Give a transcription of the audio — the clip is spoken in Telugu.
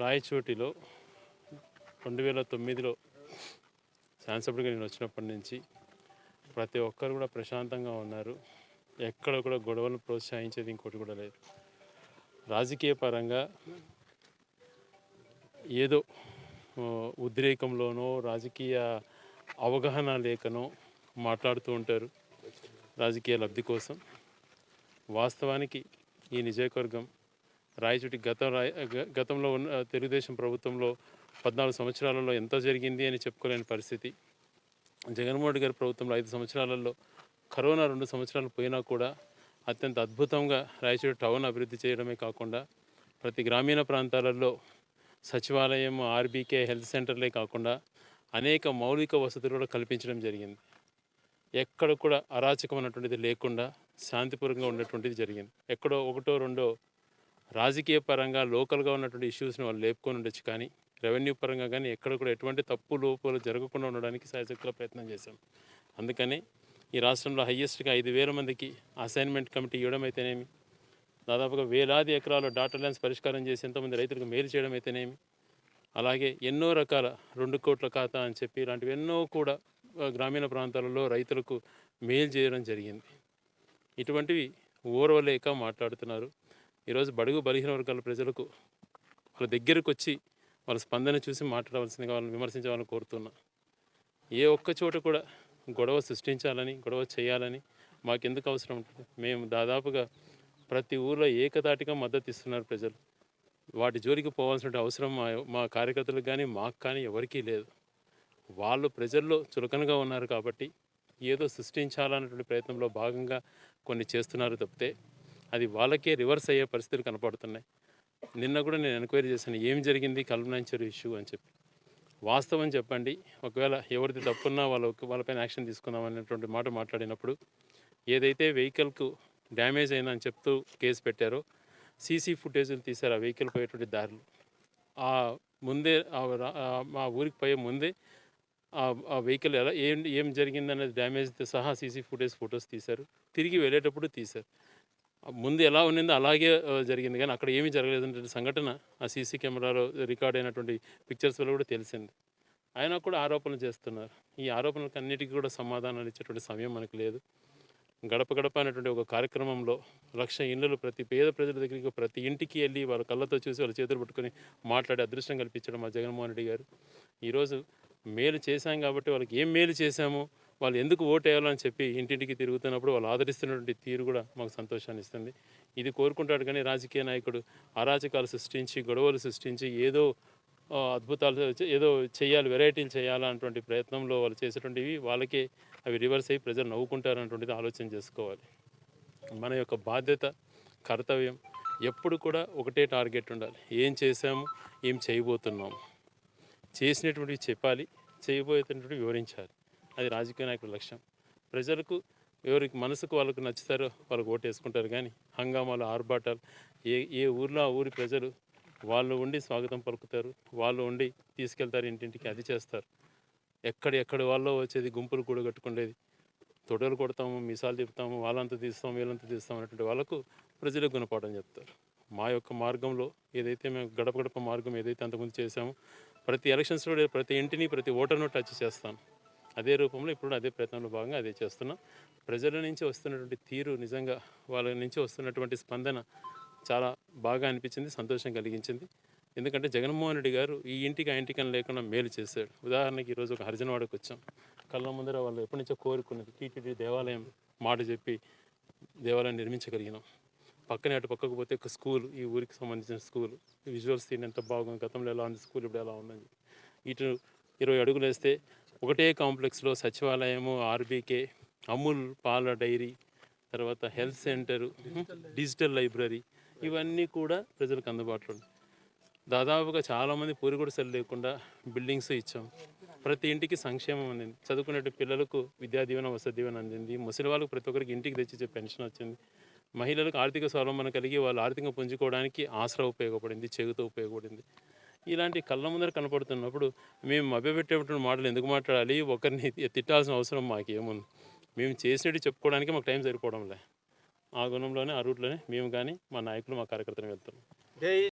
రాయచోటిలో రెండు వేల తొమ్మిదిలో శాసనసభ్యుడిగా నేను వచ్చినప్పటి నుంచి ప్రతి ఒక్కరు కూడా ప్రశాంతంగా ఉన్నారు. ఎక్కడ కూడా గొడవలను ప్రోత్సహించేది ఇంకోటి కూడా లేదు. రాజకీయ పరంగా ఏదో ఉద్రేకంలోనో రాజకీయ అవగాహన లేకనో మాట్లాడుతూ ఉంటారు రాజకీయ లబ్ధి కోసం. వాస్తవానికి ఈ నియోజకవర్గం రాయచోటి గత రాయ గ- గతంలో ఉన్న తెలుగుదేశం ప్రభుత్వంలో పద్నాలుగు సంవత్సరాలలో ఎంత జరిగింది అని చెప్పుకోలేని పరిస్థితి. జగన్మోహన్ రెడ్డి గారి ప్రభుత్వంలో ఐదు సంవత్సరాలలో కరోనా రెండు సంవత్సరాలు పోయినా కూడా అత్యంత అద్భుతంగా రాయచోటి టౌన్ అభివృద్ధి చేయడమే కాకుండా ప్రతి గ్రామీణ ప్రాంతాలలో సచివాలయం ఆర్బీకే హెల్త్ సెంటర్లే కాకుండా అనేక మౌలిక వసతులు కూడా కల్పించడం జరిగింది. ఎక్కడ కూడా అరాచకం అన్నటువంటిది లేకుండా శాంతిపూర్వకంగా ఉండేటువంటిది జరిగింది. ఎక్కడో ఒకటో రెండో రాజకీయ పరంగా లోకల్గా ఉన్నటువంటి ఇష్యూస్ని వాళ్ళు లేపుకొని ఉండొచ్చు కానీ రెవెన్యూ పరంగా కానీ ఎక్కడ కూడా ఎటువంటి తప్పు లోపాలు జరగకుండా ఉండడానికి సాయశక్తుల ప్రయత్నం చేశాం. అందుకనే ఈ రాష్ట్రంలో హయ్యెస్ట్గా ఐదు వేల మందికి అసైన్మెంట్ కమిటీ ఇవ్వడం అయితేనేమి దాదాపుగా వేలాది ఎకరాల డాటా ల్యాన్స్ పరిష్కారం చేసి ఎంతమంది రైతులకు మేలు చేయడం అయితేనేమి అలాగే ఎన్నో రకాల రెండు కోట్ల ఖాతా అని చెప్పి ఇలాంటివి ఎన్నో కూడా గ్రామీణ ప్రాంతాలలో రైతులకు మేలు చేయడం జరిగింది. ఇటువంటివి ఓర్వలేక మాట్లాడుతున్నారు. ఈరోజు బడుగు బలహీన వర్గాల ప్రజలకు వాళ్ళ దగ్గరకు వచ్చి వాళ్ళ స్పందన చూసి మాట్లాడవలసిందిగా వాళ్ళని విమర్శించాలని కోరుతున్నా. ఏ ఒక్క చోట కూడా గొడవ సృష్టించాలని గొడవ చేయాలని మాకెందుకు అవసరం ఉంటుంది? మేము దాదాపుగా ప్రతి ఊర్లో ఏకతాటిగా మద్దతు ఇస్తున్నారు ప్రజలు. వాటి జోలికి పోవాల్సిన అవసరం మా మా కార్యకర్తలకు కానీ మాకు కానీ ఎవరికీ లేదు. వాళ్ళు ప్రజల్లో చులకనగా ఉన్నారు కాబట్టి ఏదో సృష్టించాలన్నటువంటి ప్రయత్నంలో భాగంగా కొన్ని చేస్తున్నారు తప్పితే అది వాళ్ళకే రివర్స్ అయ్యే పరిస్థితులు కనపడుతున్నాయి. నిన్న కూడా నేను ఎంక్వైరీ చేశాను ఏం జరిగింది కల్పనాంచరు ఇష్యూ అని చెప్పి. వాస్తవం చెప్పండి ఒకవేళ ఎవరిది తప్పున్నా వాళ్ళ వాళ్ళపైన యాక్షన్ తీసుకుందాం అనేటువంటి మాట మాట్లాడినప్పుడు ఏదైతే వెహికల్కు డ్యామేజ్ అయిందని చెప్తూ కేసు పెట్టారో సీసీ ఫుటేజ్లు తీశారు ఆ వెహికల్ పోయేటువంటి దారులు. ఆ ముందే ఆ మా ఊరికి పోయే ముందే ఆ వెహికల్ ఎలా ఏం ఏం జరిగిందనేది డ్యామేజ్తో సహా సీసీ ఫుటేజ్ ఫొటోస్ తీశారు. తిరిగి వెళ్ళేటప్పుడు తీశారు. ముందు ఎలా ఉన్నిందో అలాగే జరిగింది. కానీ అక్కడ ఏమీ జరగలేదంటే సంఘటన ఆ సీసీ కెమెరాలో రికార్డ్ అయినటువంటి పిక్చర్స్ వల్ల కూడా తెలిసింది. ఆయన కూడా ఆరోపణలు చేస్తున్నారు. ఈ ఆరోపణలకు అన్నిటికీ కూడా సమాధానాలు ఇచ్చేటువంటి సమయం మనకు లేదు. గడప గడప అనేటువంటి ఒక కార్యక్రమంలో లక్ష ఇళ్ళు ప్రతి పేద ప్రజల దగ్గరికి ప్రతి ఇంటికి వెళ్ళి వాళ్ళ కళ్ళతో చూసి వాళ్ళ చేతులు పట్టుకొని మాట్లాడే అదృష్టం కల్పించడం మా జగన్మోహన్ రెడ్డి గారు. ఈరోజు మేలు చేశాం కాబట్టి వాళ్ళకి ఏం మేలు చేశాము? వాళ్ళు ఎందుకు ఓటు వేయాలని చెప్పి ఇంటింటికి తిరుగుతున్నప్పుడు వాళ్ళు ఆదరిస్తున్నటువంటి తీరు కూడా మాకు సంతోషాన్ని ఇస్తుంది. ఇది కోరుకుంటాడు కానీ రాజకీయ నాయకుడు అరాచకాలు సృష్టించి గొడవలు సృష్టించి ఏదో అద్భుతాలు ఏదో చేయాలి వెరైటీలు చేయాలన్నటువంటి ప్రయత్నంలో వాళ్ళు చేసేటువంటివి వాళ్ళకే అవి రివర్స్ అయ్యి ప్రజలు నవ్వుకుంటారన్నటువంటిది ఆలోచన చేసుకోవాలి. మన యొక్క బాధ్యత కర్తవ్యం ఎప్పుడు కూడా ఒకటే టార్గెట్ ఉండాలి. ఏం చేసాము ఏం చేయబోతున్నాము. చేసినటువంటివి చెప్పాలి చేయబోయేటటువంటివి వివరించాలి. అది రాజకీయ నాయకుల లక్ష్యం. ప్రజలకు ఎవరికి మనసుకు వాళ్ళకు నచ్చుతారో వాళ్ళకు ఓటు వేసుకుంటారు కానీ హంగామాలు ఆర్భాటాలు ఏ ఏ ఊర్లో ఆ ఊరి ప్రజలు వాళ్ళు ఉండి స్వాగతం పలుకుతారు వాళ్ళు ఉండి తీసుకెళ్తారు ఇంటింటికి అది చేస్తారు. ఎక్కడ ఎక్కడ వాళ్ళో వచ్చేది గుంపులు కూడగట్టుకునేది తొడలు కొడతాము మిసాలు తిప్పుతాము వాళ్ళంతా తీస్తాం వీళ్ళంతా తీస్తాం అనేటువంటి వాళ్ళకు ప్రజలకు గుణపాఠం చెప్తారు. మా యొక్క మార్గంలో ఏదైతే మేము గడప గడప మార్గం ఏదైతే అంతకుముందు చేశామో ప్రతి ఎలక్షన్స్లో ప్రతి ఇంటిని ప్రతి ఓటర్ను టచ్ చేస్తాను. అదే రూపంలో ఇప్పుడు అదే ప్రయత్నంలో భాగంగా అదే చేస్తున్నాం. ప్రజల నుంచి వస్తున్నటువంటి తీరు నిజంగా వాళ్ళ నుంచి వస్తున్నటువంటి స్పందన చాలా బాగా అనిపించింది సంతోషం కలిగించింది. ఎందుకంటే జగన్మోహన్ రెడ్డి గారు ఈ ఇంటికి ఆ ఇంటికి లేకుండా మేలు చేశాడు. ఉదాహరణకి ఈరోజు ఒక హరిజనవాడకు వచ్చాం. కళ్ళ ముందర వాళ్ళు ఎప్పటి నుంచో కోరుకున్నది టీటీడీ దేవాలయం మాట చెప్పి దేవాలయం నిర్మించగలిగినాం. పక్కనే అటు పక్కకు పోతే ఒక స్కూల్ ఈ ఊరికి సంబంధించిన స్కూల్. విజువల్స్ తీయడం ఎంత బాగుంది గతంలో ఎలా ఉంది స్కూల్ ఇప్పుడు ఎలా ఉందని ఇటు ఇరవై అడుగులు వేస్తే ఒకటే కాంప్లెక్స్లో సచివాలయము ఆర్బీకే అమూల్ పాల డైరీ తర్వాత హెల్త్ సెంటరు డిజిటల్ లైబ్రరీ ఇవన్నీ కూడా ప్రజలకు అందుబాటులో ఉన్నాయి. దాదాపుగా చాలామంది పూరిగుడిసెలు లేకుండా బిల్డింగ్స్ ఇచ్చాం. ప్రతి ఇంటికి సంక్షేమం అందింది. చదువుకునే పిల్లలకు విద్యా దీవెన వసతి దీవెన అందింది. ముసలి వాళ్ళకు ప్రతి ఒక్కరికి ఇంటికి తెచ్చిచ్చే పెన్షన్ వచ్చింది. మహిళలకు ఆర్థిక స్వావలంబన కలిగి వాళ్ళు ఆర్థికంగా పుంజుకోవడానికి ఆసరా ఉపయోగపడింది చెగుతో ఉపయోగపడింది. ఇలాంటి కళ్ళ ముందర కనపడుతున్నప్పుడు మేము మభ్యపెట్టేటువంటి మాటలు ఎందుకు మాట్లాడాలి? ఒకరిని తిట్టాల్సిన అవసరం మాకేముంది? మేము చేసినట్టు చెప్పుకోవడానికి మాకు టైం సరిపోవడంలే. ఆ గుణంలోనే ఆ రూట్లోనే మేము కానీ మా నాయకులు మా కార్యకర్తలు వెళ్తున్నాం.